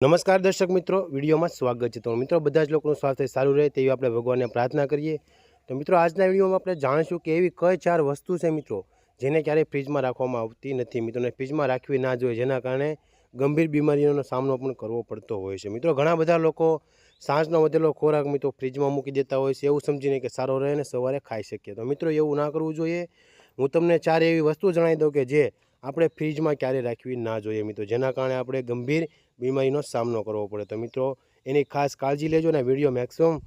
નમસ્કાર દર્શક મિત્રો, વિડીયોમાં સ્વાગત છે તો મિત્રો, બધા જ લોકોનું સ્વાસ્થ્ય સારું રહે તેવી આપણે ભગવાનને પ્રાર્થના કરીએ. તો મિત્રો, આજના વિડીયોમાં આપણે જાણીશું કે એવી કઈ ચાર વસ્તુ છે મિત્રો, જેને ક્યારેય ફ્રીજમાં રાખવામાં આવતી નથી. મિત્રોને ફ્રીજમાં રાખવી ના જોઈએ, જેના કારણે ગંભીર બીમારીઓનો સામનો પણ કરવો પડતો હોય છે. મિત્રો, ઘણા બધા લોકો સાંજનો વધેલો ખોરાક મિત્રો ફ્રીજમાં મૂકી દેતા હોય છે, એવું સમજીને કે સારો રહે ને સવારે ખાઈ શકીએ. તો મિત્રો, એવું ના કરવું જોઈએ. હું તમને ચાર એવી વસ્તુ જણાવી દઉં કે જે આપણે ફ્રીજમાં ક્યારે રાખવી ના જોઈએ મિત્રો. જેના કારણે આપણે ગંભીર બીમારીનો સામનો કરવો પડે. તો મિત્રો, એની ખાસ કાળજી લેજો અને વીડિયો મેક્સિમમ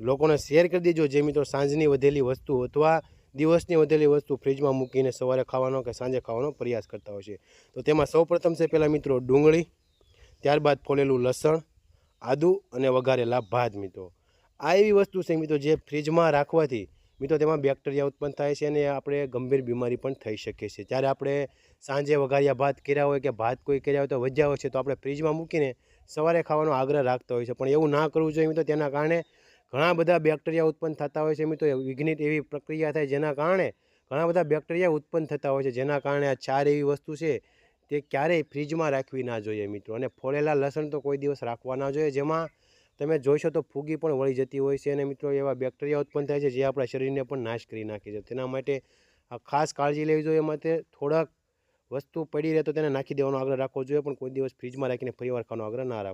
લોકોને શેર કરી દેજો. જે મિત્રો સાંજની વધેલી વસ્તુ અથવા દિવસની વધેલી વસ્તુ ફ્રીજમાં મૂકીને સવારે ખાવાનો કે સાંજે ખાવાનો પ્રયાસ કરતા હોય છે. તો તેમાં સૌપ્રથમ છે પહેલાં મિત્રો ડુંગળી, ત્યારબાદ ફોલેલું લસણ, આદુ અને વઘારેલા ભાત મિત્રો. આ એવી વસ્તુ છે મિત્રો જે ફ્રીજમાં રાખવાથી મિત્રો, તેમાં બેક્ટેરિયા ઉત્પન્ન થાય છે અને આપણે ગંભીર બીમારી પણ થઈ શકે છે જ્યારે આપણે સાંજે વઘારિયા ભાત કર્યા હોય કે ભાત કોઈ કર્યા હોય તો વધ્યા હોય છે, તો આપણે ફ્રીજમાં મૂકીને સવારે ખાવાનો આગ્રહ રાખતા હોય છે પણ એવું ના કરવું જોઈએ મિત્રો, તેના કારણે ઘણા બધા બેક્ટેરિયા ઉત્પન્ન થતા હોય છે મિત્રો. વિઘ્નિત એવી પ્રક્રિયા થાય જેના કારણે ઘણા બધા બેક્ટેરિયા ઉત્પન્ન થતા હોય છે, જેના કારણે આ ચાર એવી વસ્તુ છે તે ક્યારેય ફ્રીજમાં રાખવી ના જોઈએ મિત્રો. અને ફોડેલા લસણ તો કોઈ દિવસ રાખવા ના જોઈએ, જેમાં તમે જોઈશો તો ફૂગી પણ વળી જતી હોય છે અને મિત્રો એવા બેક્ટેરિયા ઉત્પન્ન થાય છે જે આપણા શરીરને પણ નાશ કરી નાખે છે. તેના માટે ખાસ કાળજી લેવી જોઈએ માટે થોડાક વસ્તુ પડી રહે તો તેને નાખી દેવાનો આગ્રહ રાખવો જોઈએ પણ કોઈ દિવસ ફ્રીજમાં રાખીને ફરી વાર ખાવાનો આગ્રહ ના રાખવો